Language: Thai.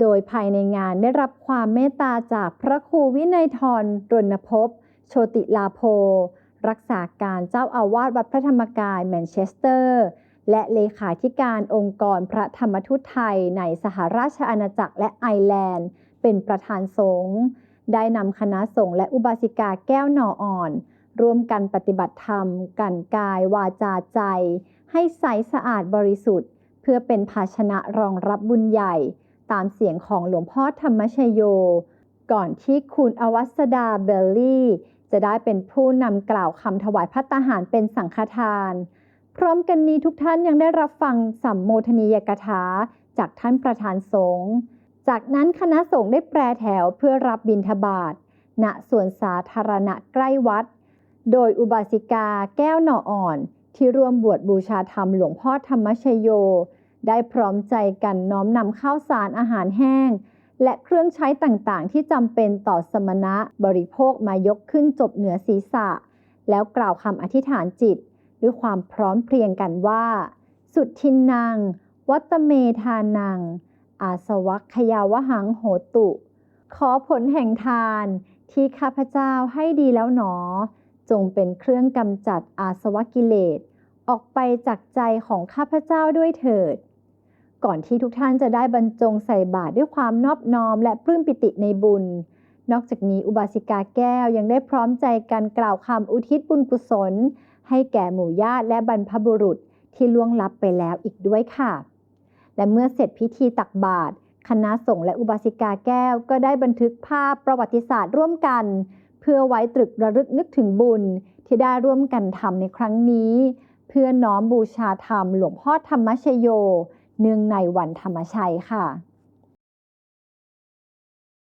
โดยภายในงานได้รับความเมตตาจากพระครูวินัยทรรณภพโชติลาโพ รักษาการเจ้าอาวาสวัดพระธรรมกายแมนเชสเตอร์ และเลขาธิการองค์กรพระธรรมทูตไทยในสหราชอาณาจักรและไอร์แลนด์ เป็นประธานสงฆ์ได้นำคณะสงฆ์และอุบาสิกาแก้วหน่ออ่อน ร่วมกันปฏิบัติธรรม กันกายวาจาใจ ให้ใสสะอาดบริสุทธิ์ เพื่อเป็นภาชนะรองรับบุญใหญ่ ตามเสียงของหลวงพ่อธรรมชโย ก่อนที่คุณอวัสดาเบลลี่ จะได้เป็นผู้นำกล่าวคำถวายพัตตาหารเป็นสังฆทาน พร้อมกันนี้ทุกท่านยังได้รับฟังสัมโมทนียกถาจากท่านประธานสงฆ์จากนั้นคณะสงฆ์ได้แปรแถวเพื่อรับบิณฑบาตณส่วนสาธารณะใกล้วัด โดยอุบาสิกาแก้วหน่ออ่อน ที่ร่วมบวชบูชาธรรมหลวงพ่อธรรมชโย ได้พร้อมใจกันน้อมนำข้าวสารอาหารแห้ง และเครื่องใช้ต่างๆ ที่จำเป็นต่อสมณะบริโภคมายกขึ้นจบเหนือศีรษะ แล้วกล่าวคำอธิษฐานจิต ด้วยความพร้อมเพรียงกันว่า สุดทินนางวัตเมธานัง อาสวัคยาวหังโหตุ ขอผลแห่งทานที่ข้าพเจ้าให้ดีแล้วหนอ จงเป็นเครื่องกำจัดอาสวะกิเลส ออกไปจากใจของข้าพเจ้าด้วยเถิด ก่อนที่ทุกท่านจะได้บรรจงใส่บาตรด้วยความนอบน้อม และปลื้มปิติในบุญ นอกจากนี้อุบาสิกาแก้วยังได้พร้อมใจกันกล่าวคำอุทิศบุญกุศล ให้แก่หมู่ญาติและบรรพบุรุษที่ล่วงลับไปแล้วอีกด้วยค่ะ และเมื่อเสร็จพิธีตักบาตรคณะสงฆ์และอุบาสิกาแก้วก็ได้บันทึกภาพประวัติศาสตร์ร่วมกัน เพื่อไว้ตรึกระลึกนึกถึงบุญที่ได้ร่วมกันทำในครั้งนี้ เพื่อน้อมบูชาธรรมหลวงพ่อธรรมชโย เนื่องในวันธรรมชัยค่ะ